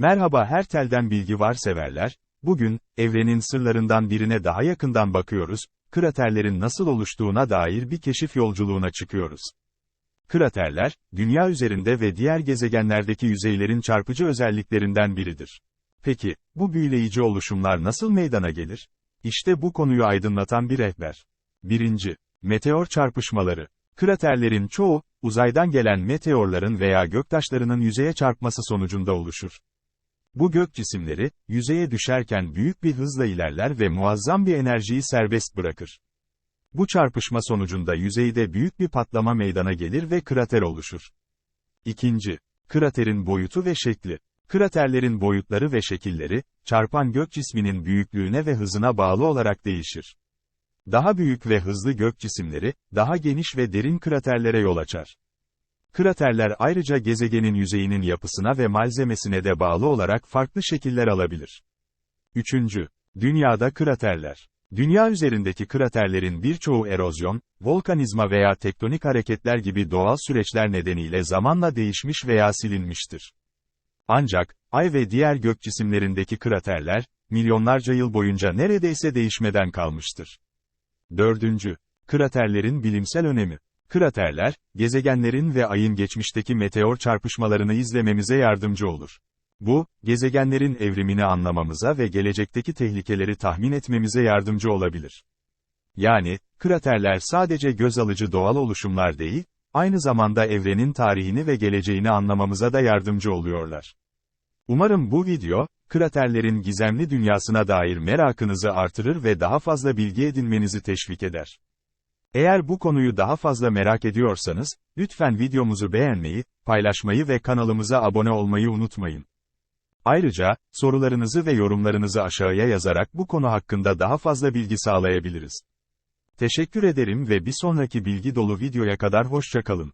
Merhaba her telden bilgi var severler, bugün, evrenin sırlarından birine daha yakından bakıyoruz, kraterlerin nasıl oluştuğuna dair bir keşif yolculuğuna çıkıyoruz. Kraterler, dünya üzerinde ve diğer gezegenlerdeki yüzeylerin çarpıcı özelliklerinden biridir. Peki, bu büyüleyici oluşumlar nasıl meydana gelir? İşte bu konuyu aydınlatan bir rehber. 1. Meteor çarpışmaları. Kraterlerin çoğu, uzaydan gelen meteorların veya göktaşlarının yüzeye çarpması sonucunda oluşur. Bu gök cisimleri, yüzeye düşerken büyük bir hızla ilerler ve muazzam bir enerjiyi serbest bırakır. Bu çarpışma sonucunda yüzeyde büyük bir patlama meydana gelir ve krater oluşur. İkinci, kraterin boyutu ve şekli. Kraterlerin boyutları ve şekilleri, çarpan gök cisminin büyüklüğüne ve hızına bağlı olarak değişir. Daha büyük ve hızlı gök cisimleri, daha geniş ve derin kraterlere yol açar. Kraterler ayrıca gezegenin yüzeyinin yapısına ve malzemesine de bağlı olarak farklı şekiller alabilir. Üçüncü, Dünyada kraterler. Dünya üzerindeki kraterlerin birçoğu erozyon, volkanizma veya tektonik hareketler gibi doğal süreçler nedeniyle zamanla değişmiş veya silinmiştir. Ancak, Ay ve diğer gök cisimlerindeki kraterler, milyonlarca yıl boyunca neredeyse değişmeden kalmıştır. Dördüncü, kraterlerin bilimsel önemi. Kraterler, gezegenlerin ve ayın geçmişteki meteor çarpışmalarını izlememize yardımcı olur. Bu, gezegenlerin evrimini anlamamıza ve gelecekteki tehlikeleri tahmin etmemize yardımcı olabilir. Yani, kraterler sadece göz alıcı doğal oluşumlar değil, aynı zamanda evrenin tarihini ve geleceğini anlamamıza da yardımcı oluyorlar. Umarım bu video, kraterlerin gizemli dünyasına dair merakınızı artırır ve daha fazla bilgi edinmenizi teşvik eder. Eğer bu konuyu daha fazla merak ediyorsanız, lütfen videomuzu beğenmeyi, paylaşmayı ve kanalımıza abone olmayı unutmayın. Ayrıca, sorularınızı ve yorumlarınızı aşağıya yazarak bu konu hakkında daha fazla bilgi sağlayabiliriz. Teşekkür ederim ve bir sonraki bilgi dolu videoya kadar hoşçakalın.